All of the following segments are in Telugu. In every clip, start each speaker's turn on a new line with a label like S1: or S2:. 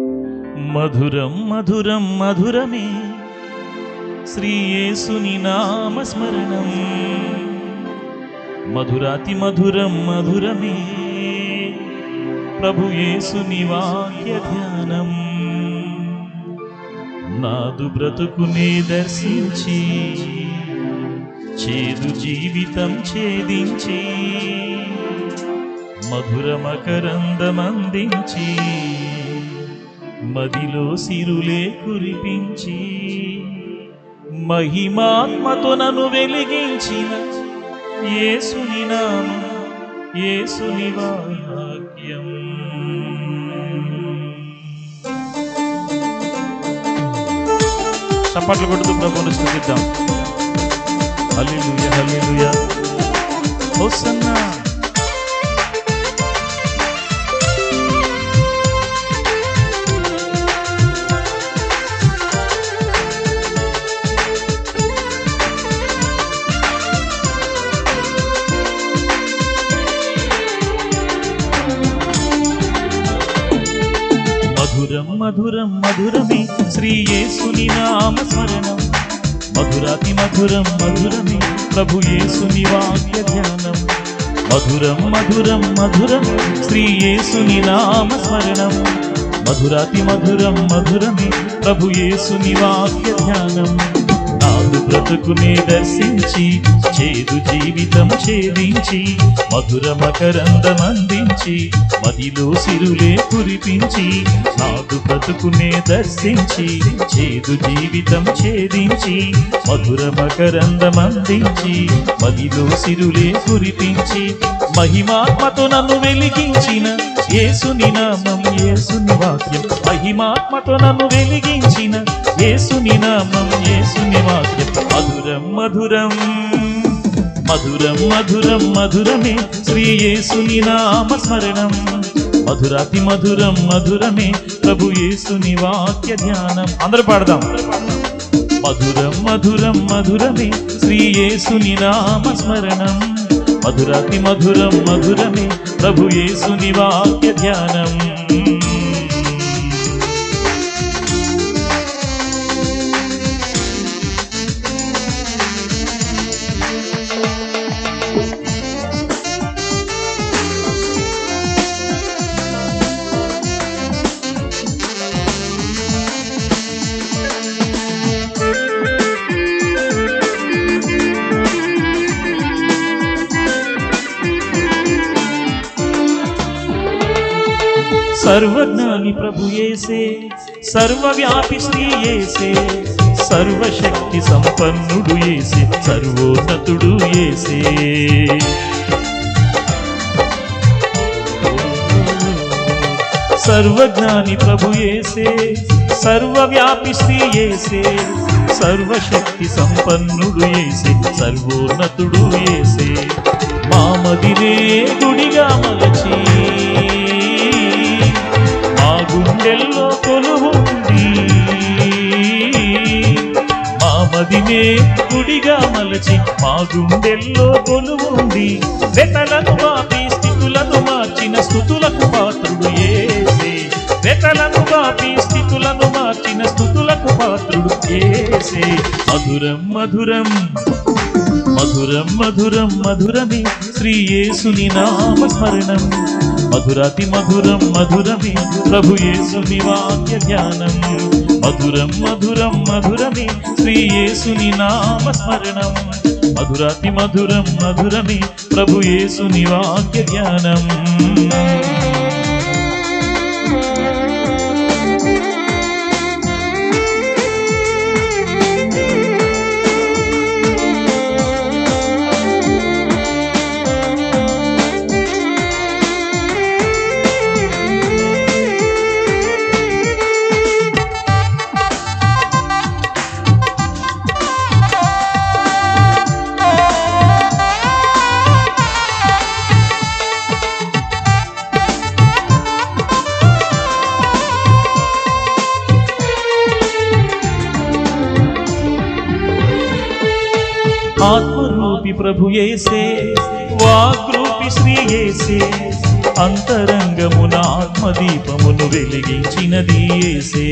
S1: మధురం మధురం మధురమే. శ్రీయేసుని నామస్మరణం మధురాతి మధురం మధురమే. ప్రభుయేసుని వాక్య ధ్యానం. నాదు బ్రతుకునే దర్శించి చేదు జీవితం ఛేదించి మధురమకరందమందించి. మదిలో సిరులే కురిపించి మహిమాత్మతో నన్ను వెలిగించిన ఏసుని నామ ఏసుని వాక్యం చప్పట్లు కొడుతూ ప్రభువును స్థుతిద్దాం. హల్లెలూయా హల్లెలూయా. హోసన్నా. మధురం మధురమే. శ్రీయేసుని నామస్మరణం మధురాతి మధురం మధురమే. ప్రభు యేసుని వాక్య ధ్యానం. మధురం మధురం మధురం. శ్రీయేసుని నామస్మరణం మధురాతి మధురం మధురమే. ప్రభు యేసుని వాక్య ధ్యానం. నాదు బ్రతుకునే దర్శించి చేదు జీవితం ఛేదించి మధుర మకరందమందించి మదిలో సిరులే కురిపించి నాదు బ్రతుకునే దర్శించి చేదు జీవితం ఛేదించి మధుర మకరందమందించి మదిలో సిరులే కురిపించి మహిమాత్మతో నన్ను వెలిగించిన యేసుని నామం యేసుని వాక్యం మహిమాత్మతో నన్ను వెలిగించిన యేసుని నామం యేసుని వాక్యం. మధురం మధురం మధురం మధురం మధురమే శ్రీ యేసుని నామస్మరణం. మధురాతి మధురం మధురమే ప్రభు యేసుని వాక్య ధ్యానం. అందరూ పాడదాం. మధురం మధురం మధురమే శ్రీ యేసుని నామస్మరణం. మధురాతి మధురం మధురమే. ప్రభు యేసుని వాక్య ధ్యానం. సర్వజ్ఞాని ప్రభు ఏసే సర్వవ్యాపి శ్రీ యేసే సర్వశక్తి సంపన్నుడు ఏసే సర్వోన్నతుడు ఏసే సర్వజ్ఞాని ప్రభు ఏసే సర్వవ్యాపి శ్రీ యేసే సర్వశక్తి సంపన్నుడు ఏసే సర్వోన్నతుడు ఏసే మామదిరే గుడిగా మలచి గుండెల్లో కొలువుంది మామదినే గుడిగా మలచి మా గుండెల్లో కొలువుంది వెతలను మాపి స్థితులను మార్చిన స్థుతులకు పాత్రుడు ఏసే వెతలను మాపి స్థితులను మార్చిన స్థుతులకు పాత్రుడు ఏసే మధురం మధురం మధురం మధురం మధురమే. శ్రీయేసుని నామస్మరణం. మధురాతి మధురం మధురమే. ప్రభు యేసుని వాక్య ధ్యానం. మధురం మధురం మధురమే. శ్రీ యేసుని నామస్మరణం మధురాతి మధురం మధురమే. ప్రభు యేసుని వాక్య ధ్యానం. ప్రభు ఏసే వాగ్రూపి శ్రీ ఏసే అంతరంగమున ఆత్మదీపమును వెలిగించినది ఏసే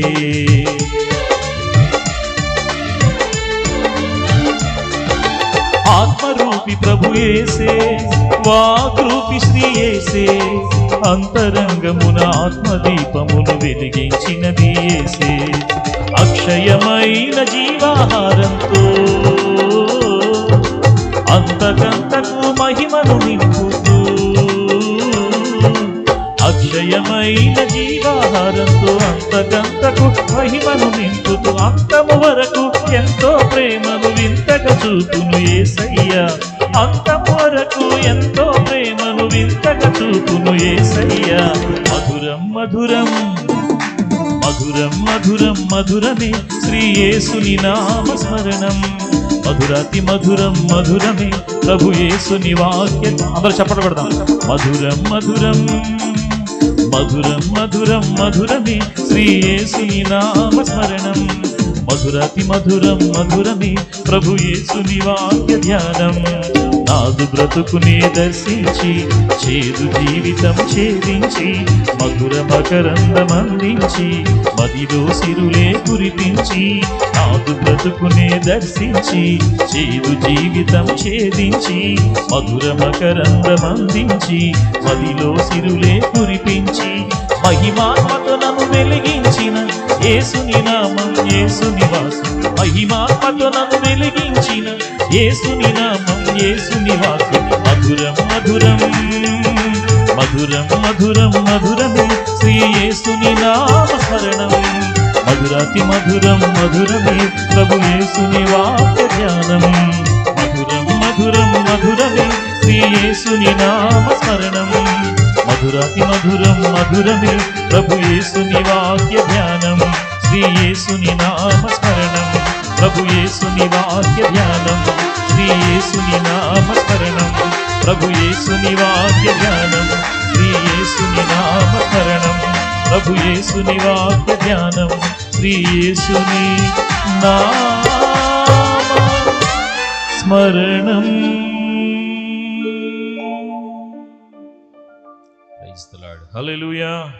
S1: ఆత్మరూపి ప్రభు ఏసే వాగ్రూపి శ్రీ ఏసే అంతరంగమున ఆత్మదీపమును వెలిగించినది ఏసే అక్షయమైన జీవాహారంతో అంతకంతకు మహిమను నింపు అక్షయమైన జీవాహారంతో అంతకంతకు మహిమను నింపుతూ అంతము వరకు ఎంతో ప్రేమను వింతగా చూపును ఏసయ్య. అంతము వరకు ఎంతో ప్రేమను వింతగా చూపును ఏసయ్య. మధురం మధురం. మధురం మధురం మధురమే. శ్రీయేసుని నామస్మరణం. మధురాతి మధురం మధురమే. ప్రభు యేసుని వాక్య అందరూ చెప్పలు పెడదాం మధురం మధురం మధురం మధురం మధురమే. శ్రీయేసుని నామస్మరణం. మధురతి మధురం మధురమే ప్రభు యేసుని వాక్య ధ్యానం. నాదు బ్రతుకునే దర్శించి చేదు జీవితం ఛేదించి మధుర మకరందమందించి మదిలో సిరులే కురిపించి నాదు బ్రతుకునే దర్శించి చేదు జీవితం ఛేదించి మధుర మకరందమందించి మదిలో సిరులే కురిపించి మహిమాత్మతో వెలిగించిన ఏసుని నామం ఏసుని వాసు. మహిమాత్మతో వెలిగించిన ఏసుని నామం ఏసుని వాసు. మధురం మధురం మధురం మధురం మధురం. శ్రీ ఏసుని నామస్మరణం. మధురాతి మధురం మధురమే. ప్రభు ఏసుని వాక్య జ్ఞానం మధురం మధురం మధురమే. శ్రీ యేసుని నామస్మరణం. మధురాతి మధురం మధురమే. ప్రభు యేసుని వాక్య ధ్యానం శ్రీ యేసుని నామస్మరణం. ప్రభు యేసుని వాక్య ధ్యానం శ్రీ యేసుని నామస్మరణం. ప్రభు యేసుని వాక్య ధ్యానం శ్రీ యేసుని నామస్మరణం. ప్రభు యేసుని వాక్య ధ్యానం శ్రీ యేసుని నామ స్మరణం Hallelujah.